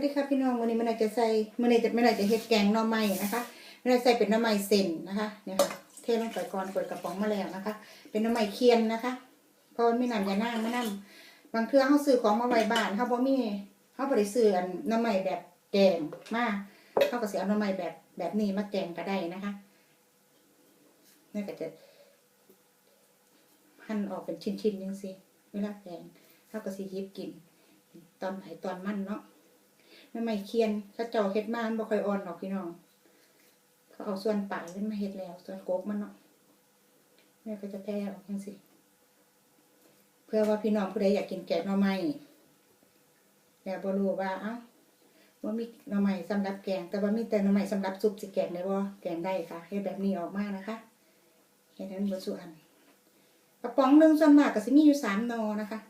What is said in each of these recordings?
วัสดีค่ะพี่น้องวันนี้มันอาจจะใส่มันอาจจะมันอาจจะเฮ็ดแกงหน่อไม้นะคะมันอาจจะใส่เป็นหน่อไม้เส้นนะคะเนี่ยค่ะเทลงไปก่อนเปิดกระป๋องมาแล้วนะคะ เป็นหน่อไม้เคียนนะคะเพราะมันมีน้ำยานั่งมะน้ำบางเทื่อเขาซื้อของมาไว้บ้านเขาบ่มีเขาบ่ได้ซื้ออันหน่อไม้แบบแกงมาเขาก็สิเอาหน่อไม้แบบแบบนี้มาแกงก็ได้นะคะนี่ก็จะหั่นออกเป็นชิ้นๆจังซี่เวลาแกงเขาก็สิหยิบกิน ตอนไหตอนมันเนาะ ไม่ไม่เคียนเขาเจ้าเฮ็ดมามันบ่ค่อยอ่อนหรอกพี่น้อง เขาเอาส่วนปลายขึ้นมาเฮ็ดแล้วส่วนกกมันเนาะแม่ก็จะแพ้ออกจังสิเพื่อว่าพี่น้องผู้ใดอยากกินแกงหน่อไม้แต่บ่รู้ว่าเอ้าว่ามีหน่อไม้สำหรับแกง แต่ว่ามีแต่หน่อไม้สำหรับซุปสิแกงได้บ่แกงได้ค่ะเฮ็ดแบบนี้ออกมานะคะเฮ็ดให้มันเบิดสุอันกระป๋องหนึงส่วนมากก็สิมีอยู่สามนอนะคะ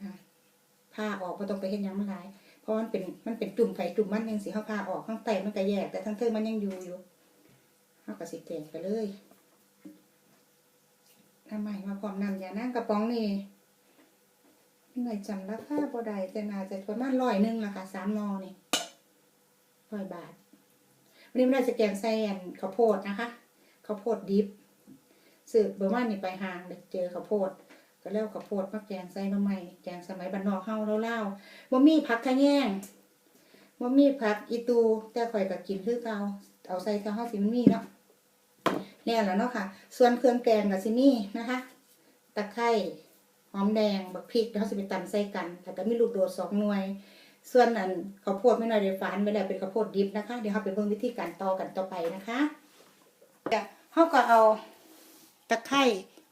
อ่าผ้าออกบ่ต้องไปเฮ็ดหยังมันหลาย ราะมันเป็นมันเป็นจุ่มไข่จุ่มมันยังสีข้าวผ้าออกข้างใต้มันก็แยก แต่ทั้งเทิงมันยังอยู่อยู่เขาก็สิแกงไปเลยทำไมมาพร้อมนำยานั่งกระป๋องนี่หน่อยจำราคาบ่ได้แต่น่าจะประมาณร้อยหนึ่งละค่ะสามนอนี่ร้อยบาท วันนี้ไม่ได้จะแกงใส่อันข้าวโพดนะคะข้าวโพดดิบสืบเบอร์ว่านี่ไปหางเด็กเจอข้าวโพด ก็แล้วข้าวโพดมาแกงใส่น้ำใหม่แกงสมัยบ้านอกเฮาเล่าๆบ่มีผักทะแยงบ่มีผักอีตูแต่ข่อยก็กินคือเก่าเอาใส่เท่าเฮาสิมันมีเนาะแล้วแล้วเนาะค่ะ ส่วนเครื่องแกงก็สิมี่นะคะ ตะไคร้หอมแดง บักพริกเฮาสิไปตำใส่กันแล้วก็มีลูกโดดสองหน่วย ส่วนอันข้าวโพดไม่น้อยได้ฝานไปแล้วเป็นข้าวโพดดิบนะคะ เดี๋ยวเฮาไปเบิ่งวิธีการต่อกันต่อไปนะคะเฮาก็เอาตะไคร้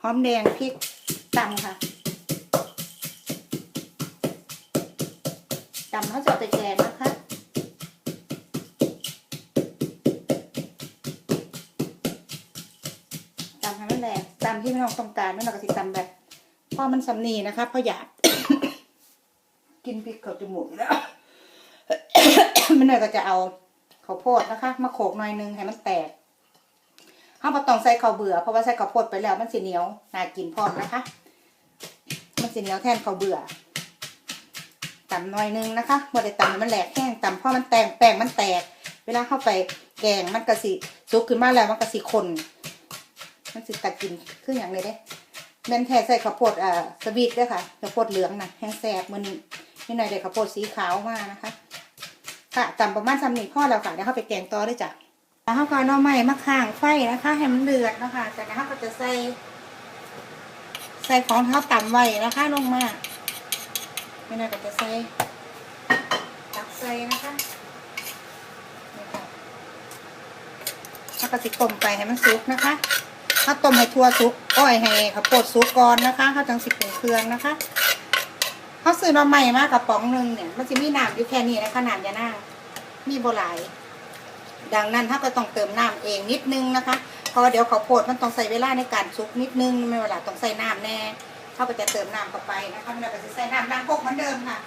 หอมแดงพริก ตำค่ะตำข้าวจอตะแกรงนะคะตำให้มันแหลกตำที่ไม่ต้องต้องการไม่ต้องกระสิตำแบบพอมันสำนีนะคะเพราะอยาก กินพริกเข้าจมูกแล้วมันเลยก็จะเอาข้าวโพดนะคะ มาโขกหน่อยนึงให้มันแตก ห้ามต้องใส่ข้าวเบื่อเพราะว่าใส่ข้าวโพดไปแล้วมันสีเหนียวน่ากินพร้อมนะคะ มันสีเหนียวแทนข้าวเบื่อตำหน่อยนึงนะคะบ่ได้ตำมันแหลกแห้งตำเพราะมันแตกแป้งมันแตก เวลาเข้าไปแกงมันกระสิซุกขึ้นมาแล้วมันกระสิคนมันสิตัดกินคืออย่างเลยเด้แม่นแท้ใส่ข้าวโพดอ่าสวีทด้วยค่ะข้าวโพดเหลืองนะแห้งแสบมันนี่หน่อยได้ข้าวโพดสีขาวมากนะคะ ค่ะตำประมาณสามหนึ่งพ่อแล้วค่ะเดี๋ยวเข้าไปแกงต่อด้วยจ้ะ เขาก็เอาหน่อไม้มาข้างไฟนะคะให้มันเดือดนะคะจากนั้นเขาก็จะใส่ ใส่ของเท้าต่ำไว้นะคะลงมาไม่น่าก็จะใส่ตักใส่นะคะนี่ค่ะแล้วก็สิต้มไปให้มันสุกนะคะ ถ้าต้มให้ทั่วสุกอ้อยให้ข้าวโพดสุกก่อนนะคะเขาจังสิปรุงเครื่องนะคะเขาซื้อมาใหม่มากกระป๋องหนึ่งเนี่ย มันจะมีน้ำอยู่แค่นี้นะขนาดยาหน้ามีโบหลาย ดังนั้นถ้าก็ต้องเติมน้ำเองนิดนึงนะคะเพราะเดี๋ยวข้าวโพดมันต้องใส่เวลาในการสุกนิดนึงไม่เวลาต้องใส่น้ำแน่เข้าไปจะเติมน้ำเข้าไปนะคะมันก็จะใส่น้ำล้างครกเหมือนเดิมค่ะ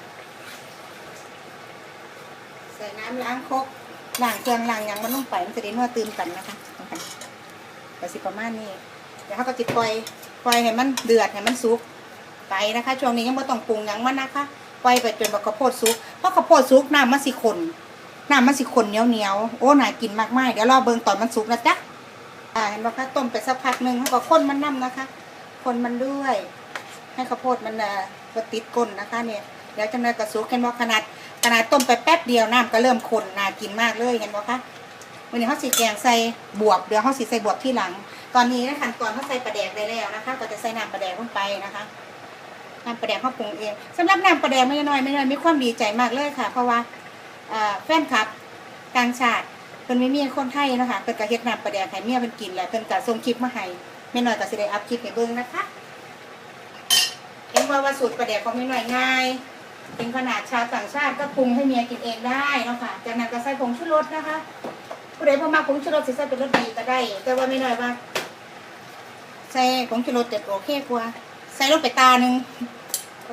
ใส่น้ำล้างครกล้างเครื่องล้างยังมันลงไปมันจะได้นัวตื่มกันนะคะนะคะแต่สิประมาณนี้เดี๋ยวเขาก็จิปล่อยปล่อยให้มันเดือดให้มันสุกไปนะคะช่วงนี้ยังไม่ต้องปรุงยังมันนะคะปล่อยไปจนแบบข้าวโพดสุกเพราะข้าวโพดสุกน้ำมันสิขน น้ำมันสิขนเหนียวเหนียวโอ้น่ากินมากๆเดี๋ยวรอเบิงตอนมันสุกนะจ๊ะอ่าเห็นไหมคะต้มไปสักพักหนึ่งเขาก็ข้นมันน้ำนะคะคนมันด้วย ให้ข้าวโพดมันเอ่อบ่ติดก้นนะคะเนี่ยเดี๋ยวจะนายกระสุกเห็นว่าขนาดขนาดต้มไปแป๊บเดียวน้ำก็เริ่มข้นน่ากินมากเลยเห็นบ่คะวันนี้เขาสีแกงใส่บวบเดี๋ยวเขาสีใส่บวบที่หลัง ตอนนี้นะขั้นตอนเขาใส่ปลาแดกได้แล้วนะคะ ก็จะใส่น้ำปลาแดกลงไปนะคะน้ำปลาแดกเขาปรุงเองสำหรับน้ำปลาแดกไม่น้อยไม่น้อยมีความดีใจมากเลยค่ะ เพราะว่า แฟนคลับต่างชาติเพิ่นไม่มีคนไทยนะคะเพิ่นก็เฮ็ดน้ำปลาแดกให้เมียเพิ่นกินแล้วเพิ่นก็ส่งคลิปมาให้ไม่น้อยก็สิได้อัพคลิปให้เบิ่งนะคะเอ็งว่าว่าสูตรประเดี๋ยวเขาไม่หน่อยง่าย เป็นขนาดชาวต่างชาติก็ปรุงให้เมียกินเองได้นะค่ะจากนั้นก็ใส่ผงชูรสนะคะ ผู้ใดพอมาผงชูรสสิใส่เป็นรสดีก็ได้ แต่ว่าไม่หน่อยว่า ใส่ผงชูรสจะโอเคกว่า ใส่ลงไปตาหนึ่ง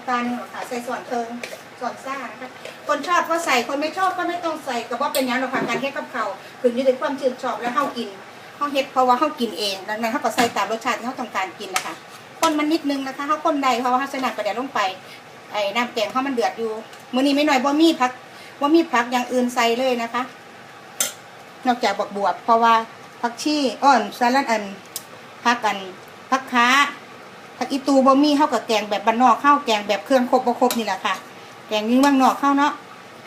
ตาหนึ่งหรอกค่ะใส่ส่วนเคิงส่วนซ่านะคะคนชอบก็ใส่คนไม่ชอบก็ไม่ต้องใส่ก็ว่าเป็นอย่างเราผ่านการเฮ็ดกับเขาคืออยู่ในความชื่นชอบและเฮากินเฮาเฮ็ดเพราะว่าเฮากินเองดังนั้นเฮาก็ใส่ตามรสชาติที่เฮาต้องการกินนะคะคนมันนิดนึงนะคะเขาคนใดเพราะว่าเขาใส่น้ำกระเดียลงไปไอ้น้ำแกงเขามันเดือดอยู่มื้อนี้ไม่หน่อยบ่มีผักบ่มีผักอย่างอื่นใส่เลยนะคะ นอกจากบักบวบเพราะว่าผักชีอ้อนสาลัดอันผักอันผักค้า ผักอีตูบ่มีเฮากับแกงแบบบ้านนอกข้าวแกงแบบเครื่องครบบ่ครบนี่แหละค่ะ แกงยิ่งบ้านนอกเข้าเนาะ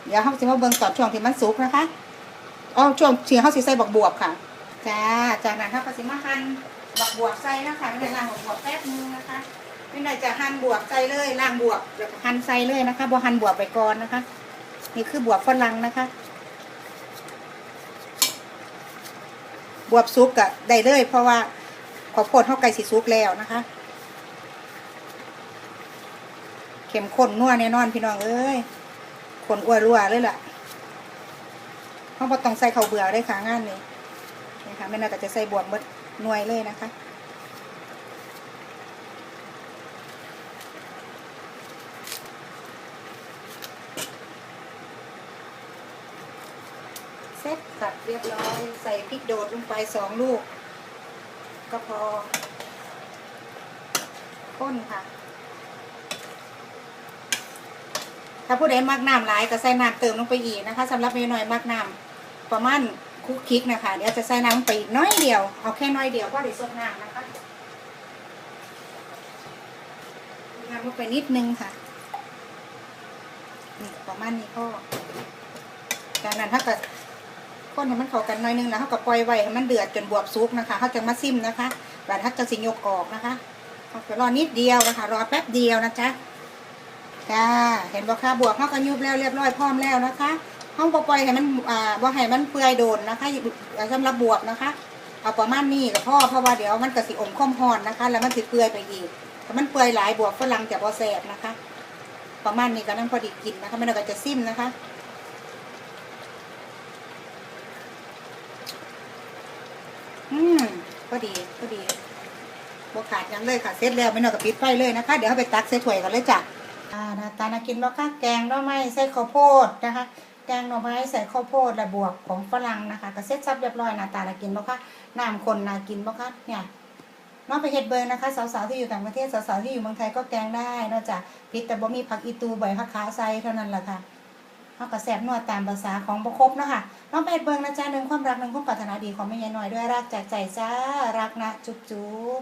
เดี๋ยวเฮาสิมาเบิ่งตอนช่วงที่มันสุกนะคะอ๋อช่วงที่เฮาสิใส่บักบวบค่ะจ้าจากนั้นเฮาก็สิมาหั่นบักบวบใส่นะคะไม่ได้ล้างบักบวบแป๊บนึงนะคะไม่ได้จะหั่นบวบใส่เลยล้างบวบแล้วก็หั่นใส่เลยนะคะบ่หั่นบวบไปก่อนนะคะ นี่คือบวบฝรั่งนะคะบวบซุกกะได้เลย เพราะว่าขอโพดเท่าไก่สีซุกแล้วนะคะ เข็มข้นนัวแน่นอนพี่น้องเอ้ยขนอ้วนรัวเลยล่ะเพราะว่าต้องใส่เข้าเบื่อเลยค่ะงานนี้นี่ค่ะแม่นาก็จะใส่บวบมดหน่วยเลยนะคะเซ็ตสับเรียบร้อยใส่พริกโดดลงไปสองลูก ก็พอข้นค่ะ ถ้าผู้ใดมักน้ำหลายก็ใส่น้ำเติมลงไปอีกนะคะสำหรับเมนหน่อยมักน้ำประมาณคุกคิกนะคะเดี๋ยวจะใส่น้ำไปอีกน้อยเดียวเอาแค่น้อยเดียวเพราะเดี๋ยซดน้ำนะคะน้ำลงไปนิดนึงค่ะนี่ประมาณนี้ก็จากนั้นถ้าเกิดคนให้มันเข้ากันหน่อยนึงแล้วเขาก็ปล่อยไว้ให้มันเดือดจนบวบซุกนะคะเขาจะมาซิมนะคะแล้วถ้าจะสิยกออกนะคะเขาจะรอนิดเดียวนะคะ รอแป๊บเดียวนะจ๊ะ จ้าเห็นบ่คะบวบเขาก็ยุบแล้วเรียบร้อยพร้อมแล้วนะคะห้องปล่อยให้มันอ่าบ่ให้มันเปื่อยโดนนะคะสำหรับบวบนะคะ เอาประมาณนี้กับพ่อเพราะว่าเดี๋ยวมันก็สิอมข้อมหอนนะคะ แล้วมันสิเปื่อยไปอีกถ้ามันเปื่อยหลายบวบฝรั่งจะบ่แสบนะคะ ประมาณนี้ก็นั่งพอดีกินนะคะไม่ต้องก็จะซิมนะคะอืมก็ดีก็ดีบวขาดยังเลยค่ะเสร็จแล้วไม่นอกกับปิดไฟเลยนะคะ เดี๋ยวเอาไปตักใส่ถ้วยกันเลยจ้ะ อ่าหน้าตานากินบ่คะแกงหน่อไม้ใส่ข้าวโพดนะคะ แกงหน่อไม้ใส่ข้าวโพดและบวกของฝรั่งนะคะก็เสร็จสับเรียบร้อยน้าตานากินบ่คะน้ำคนนากินบ่คะเนี่ยน้องไปเฮ็ดเบอร์นะคะ สาวๆที่อยู่ต่างประเทศสาวๆที่อยู่เมืองไทยก็แกงได้ นอกจากพริกแต่บ่มีผักอีตูใบผักขาใส่เท่านั้นแหละค่ะเขาก็แสบนวดตามภาษาของประคบนะคะน้องเป็ดเบิงนะจ๊ะหนึ่งความรักหนึ่งความปรารถนาดีของแม่ยายหน่อยด้วยรักจากใจจ้ารักนะจุ๊บจุ๊บ